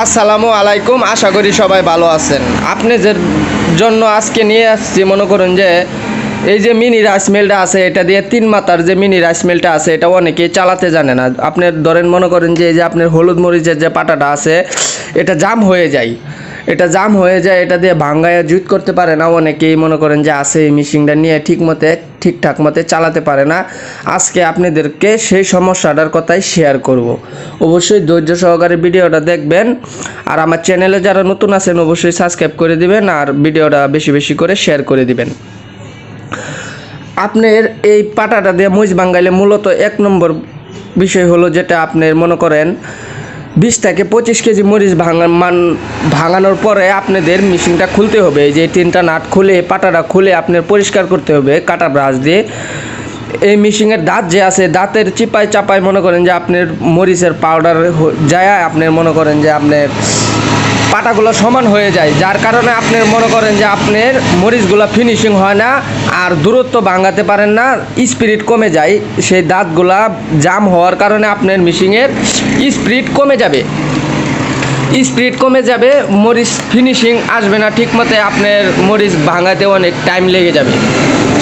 আসসালামু আলাইকুম, আশা করি সবাই ভালো আছেন। আপনাদের জন্য আজকে নিয়ে আসছি, মনে করুন যে এই যে মিনি রাইস মিলটা আছে, এটা দিয়ে তিন মাতার যে মিনি রাইস মিলটা আছে, এটা অনেকেই চালাতে জানে না। আপনি ধরেন, মনে করেন যে এই যে আপনার হলুদ মরিচের যে পাটাটা আছে, এটা জাম হয়ে যায়। এটা জাম হয়ে যায়, এটা দিয়ে ভাঙ্গায় জুত করতে পারে না। অনেকেই মনে করেন যে আছে এই মেশিনটা নিয়ে ঠিক মতে ঠিকঠাক মতে চালাতে পারে না। আজকে আপনাদেরকে সেই সমস্যাটার কথাই শেয়ার করব। অবশ্যই ধৈর্য সহকারে ভিডিওটা দেখবেন। আর আমার চ্যানেলে যারা নতুন আছেন, অবশ্যই সাবস্ক্রাইব করে দিবেন আর ভিডিওটা বেশি বেশি করে শেয়ার করে দিবেন। আপনার এই পাটাটা দিয়ে মুজ বাঙ্গাইলে মূলত এক নম্বর বিষয় হলো যেটা আপনার মনে করেন বিশ থেকে পঁচিশ কেজি মরিচ ভাঙা মান ভাঙানোর পরে আপনাদের মেশিনটা খুলতে হবে। যে তিনটা নাট খুলে, পাটাটা খুলে আপনার পরিষ্কার করতে হবে, কাটা ব্রাশ দিয়ে। এই মেশিনের দাঁত যে আছে, দাঁতের চিপায় চাপায় মনে করেন যে আপনার মরিচের পাউডার যায়, আপনার মনে করেন যে আপনার পাটাগুলো সমান হয়ে যায়, যার কারণে আপনি মনে করেন যে আপনার মরিচগুলো ফিনিশিং হয় না আর দূরত্ব ভাঙাতে পারেন না স্পিরিট কমে যায়, সেই দাঁতগুলা জাম হওয়ার কারণে আপনার মিশিংয়ের স্পিরিট কমে যাবে। স্পিড কমে যাবে, মরিচ ফিনিশিং আসবে না ঠিক মতে আপনার মরিচ ভাঙাতে অনেক টাইম লেগে যাবে।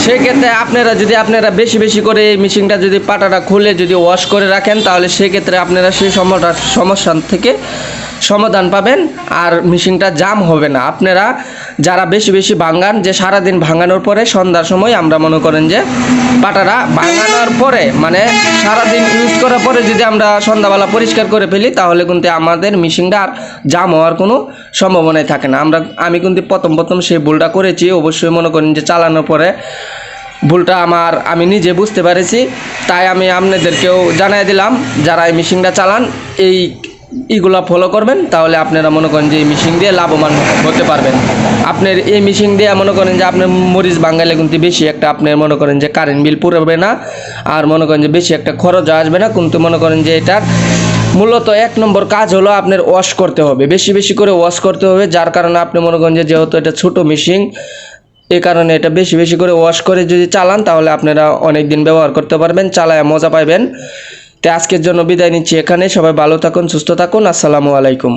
সেই ক্ষেত্রে আপনারা যদি আপনারা বেশি বেশি করে এই মেশিনটা যদি পাটাটা খুলে যদি ওয়াশ করে রাখেন, তাহলে সেক্ষেত্রে আপনারা সেই সমস্যা সমস্যা থেকে সমাধান পাবেন আর মেশিনটা জাম হবে না। আপনারা যারা বেশি বেশি ভাঙান, যে সারাদিন ভাঙানোর পরে সন্ধ্যার সময় আমরা মনে করেন যে পাটারা ভাঙানোর পরে মানে সারাদিন ইউজ করার পরে যদি আমরা সন্ধ্যাবেলা পরিষ্কার করে ফেলি, তাহলে কিন্তু আমাদের মেশিনটা আর জাম হওয়ার কোনো সম্ভাবনাই থাকে না। আমরা, আমি কিন্তু প্রথম প্রথম সেই ভুলটা করেছি, অবশ্যই মনে করেন যে চালানোর পরে ভুলটা আমার, আমি নিজে বুঝতে পেরেছি। তাই আমি আপনাদেরকেও জানাই দিলাম, যারা এই মেশিনটা চালান, এই ইগুলা ফলো করবেন, তাহলে আপনারা মনে করেন যে এই মেশিন দিয়ে লাভবান হতে পারবেন। আপনার এই মেশিন দিয়ে মনে করেন যে আপনার মরিচ বাঙালি কিন্তু বেশি একটা আপনার মনে করেন যে কারেন্ট বিল পুরবে না, আর মনে করেন যে বেশি একটা খরচ আসবে না, কিন্তু মনে করেন যে এটার মূলত এক নম্বর কাজ হলো আপনার ওয়াশ করতে হবে। বেশি বেশি করে ওয়াশ করতে হবে, যার কারণে আপনি মনে করেন যে যেহেতু এটা ছোট মেশিন এই কারণে এটা বেশি বেশি করে ওয়াশ করে যদি চালান, তাহলে আপনারা অনেক দিন ব্যবহার করতে পারবেন, চালায় মজা পাইবেন। তো আজকের জন্য বিদায় নিচ্ছি এখানে। সবাই ভালো থাকুন সুস্থ থাকুন। আসসালামু আলাইকুম।